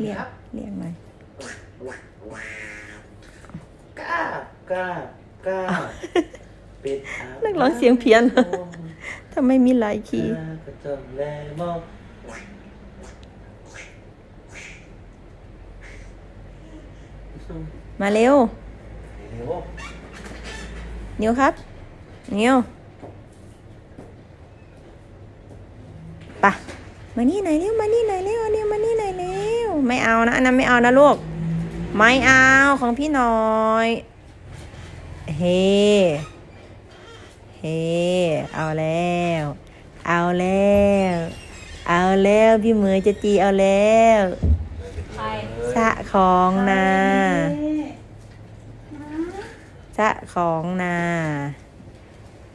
เรียกเรียกหน่อยก้ากล้ากล้าป็ดนักร้องเสียงเพี้ยนถ้าไม่มีลายคีมาเร็ว เร็ว นิวครับ นิวไปะมานี่หน่อยเร็วมานี่หน่อยเร็วนิวมานี่หน่อยเร็วไม่เอานะอันนั้นไม่เอานะลูกไม่เอาของพี่หน่อยเฮเฮเอาแล้ว เอาแล้ว เอาแล้วพี่เหมยจะจีเอาแล้วใครสะของนาสะของนา